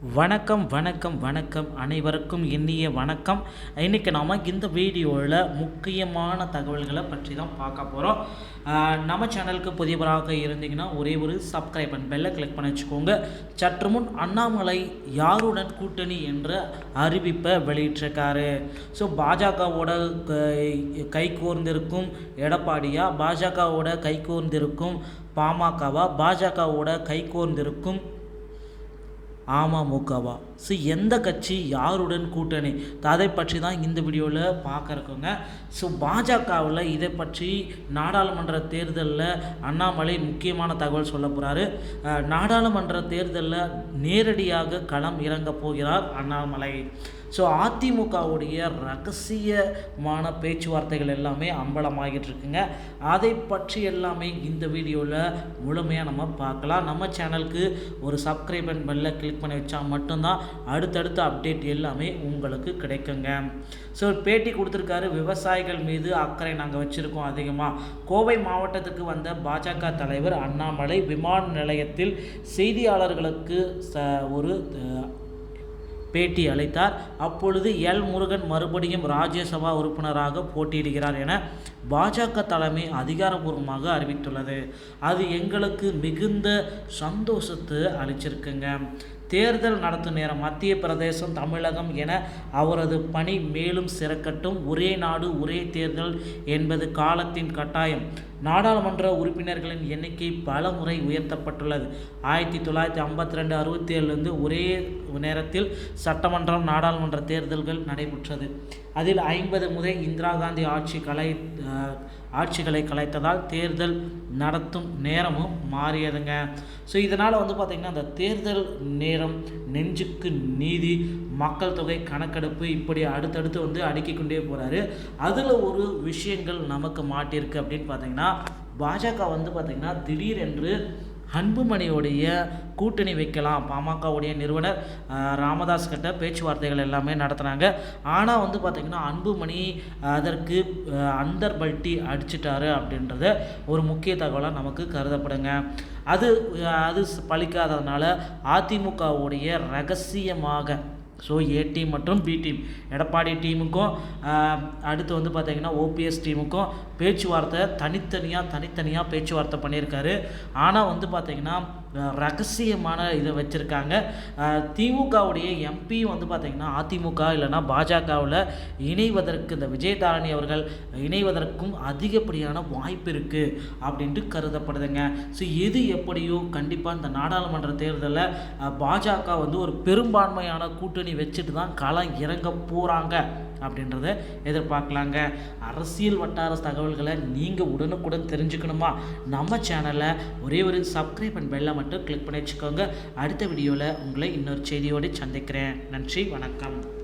வணக்கம் வணக்கம் வணக்கம். அனைவருக்கும் இனிய வணக்கம். இன்றைக்கி நாம் இந்த வீடியோவில் முக்கியமான தகவல்களை பற்றி தான் பார்க்க போகிறோம் நம்ம சேனலுக்கு புதியவராக இருந்தீங்கன்னா ஒரே ஒரு சப்ஸ்கிரைப் பண்ண பெல்லை கிளிக் பண்ணி வச்சுக்கோங்க. சற்று முன் அண்ணாமலை யாருடன் கூட்டணி என்ற அறிவிப்பை வெளியிட்டிருக்காரு. ஸோ பாஜகவோட கை கோர்ந்திருக்கும் எடப்பாடியா பாஜகவோட கை கோர்ந்திருக்கும் பாமகவா பாஜகவோட கை கோர்ந்திருக்கும் அமமுகவா ஸோ எந்த கட்சி யாருடன் கூட்டணி? அதை பற்றி தான் இந்த வீடியோவில் பார்க்க ஸோ பாஜகவில் இதை பற்றி நாடாளுமன்ற தேர்தலில் அண்ணாமலை முக்கியமான தகவல் சொல்ல போகிறாரு நாடாளுமன்ற தேர்தலில் நேரடியாக களம் இறங்க போகிறார் அண்ணாமலை. ஸோ அதிமுகவுடைய ரகசியமான பேச்சுவார்த்தைகள் எல்லாமே அம்பலமாகிட்டு இருக்குங்க அதை பற்றி எல்லாமே இந்த வீடியோவில் முழுமையாக நம்ம பார்க்கலாம். நம்ம சேனலுக்கு ஒரு சப்ஸ்கிரைப் அண்ட் பெல்லை கிளிக் பண்ணி வச்சா மட்டும்தான் அடுத்தடுத்த அப்டேட் எல்லாமே உங்களுக்கு கிடைக்குங்க. ஸோ பேட்டி கொடுத்துருக்காரு. விவசாயிகள் மீது அக்கறை நாங்கள் வச்சுருக்கோம் அதிகமாக கோவை மாவட்டத்துக்கு வந்த பாஜக தலைவர் அண்ணாமலை விமான நிலையத்தில் செய்தியாளர்களுக்கு ச ஒரு பேட்டி அளித்தார். அப்பொழுது எல் முருகன் மறுபடியும் ராஜ்யசபா உறுப்பினராக போட்டியிடுகிறார் என பாஜக தலைமை அதிகாரபூர்வமாக அறிவித்துள்ளது. அது எங்களுக்கு மிகுந்த சந்தோஷத்தை அளிச்சிருக்குங்க. தேர்தல் நடத்தும் நேரம் மத்திய பிரதேசம் தமிழகம் என அவரது பணி மேலும் சிறக்கட்டும். ஒரே நாடு ஒரே தேர்தல் என்பது காலத்தின் கட்டாயம். நாடாளுமன்ற உறுப்பினர்களின் எண்ணிக்கை பல முறை உயர்த்தப்பட்டுள்ளது. ஆயிரத்தி தொள்ளாயிரத்தி ஐம்பத்தி ரெண்டு அறுபத்தி ஏழுலேருந்து ஒரே நேரத்தில் சட்டமன்றம் நாடாளுமன்ற தேர்தல்கள் நடைபெற்றது. அதில் ஐம்பது முறை இந்திரா காந்தி ஆட்சி கலை ஆட்சிகளை கலைத்ததால் தேர்தல் நடத்தும் நேரமும் மாறியதுங்க. ஸோ இதனால் வந்து பார்த்திங்கன்னா அந்த தேர்தல் நேரம் நெஞ்சுக்கு நீதி மக்கள் தொகை கணக்கெடுப்பு இப்படி அடுத்தடுத்து வந்து அடுக்கிக்கொண்டே போகிறாரு அதில் ஒரு விஷயங்கள் நமக்கு மாட்டியிருக்கு அப்படின்னு பார்த்தீங்கன்னா பாஜக வந்து பார்த்திங்கன்னா திடீரென்று அன்புமணியோடைய கூட்டணி வைக்கலாம். பாமகவுடைய நிறுவனர் ராமதாஸ் கிட்ட பேச்சுவார்த்தைகள் எல்லாமே நடத்துனாங்க ஆனால் வந்து பார்த்திங்கன்னா அன்புமணி அதற்கு அந்தர் பல்ட்டி அடிச்சிட்டாரு அப்படின்றத ஒரு முக்கிய தகவலாக நமக்கு கருதப்படுங்க. அது அது பழிக்காததுனால அதிமுகவுடைய ரகசியமாக ஸோ ஏ டீம் மற்றும் பி டீம் எடப்பாடி டீமுக்கும் அடுத்து வந்து பார்த்திங்கன்னா ஓபிஎஸ் டீமுக்கும் பேச்சுவார்த்தை தனித்தனியாக தனித்தனியாக பேச்சுவார்த்தை பண்ணியிருக்காரு. ஆனால் வந்து பார்த்திங்கன்னா ரகசியமான இதை வச்சுருக்காங்க. திமுகவுடைய எம்பி வந்து பார்த்திங்கன்னா அதிமுக இல்லைனா பாஜகவில் இணைவதற்கு இந்த விஜயதாரணி அவர்கள் இணைவதற்கும் அதிகப்படியான வாய்ப்பு இருக்குது அப்படின்ட்டு கருதப்படுதுங்க. ஸோ எது எப்படியோ கண்டிப்பாக இந்த நாடாளுமன்ற தேர்தலில் பாஜக வந்து ஒரு பெரும்பான்மையான கூட்டணி வச்சுட்டு தான் களம் இறங்க போகிறாங்க அப்படின்றத எதிர்பார்க்கலாங்க. அரசியல் வட்டார தகவல்களை நீங்கள் உடனுக்குடன் தெரிஞ்சுக்கணுமா? நம்ம சேனலை ஒரே ஒரு சப்ஸ்கிரைப் அண்ட் பெல்லை மட்டும் கிளிக் பண்ணி வச்சுக்கோங்க. அடுத்த வீடியோவில் உங்களை இன்னொரு செய்தியோடு சந்திக்கிறேன். நன்றி வணக்கம்.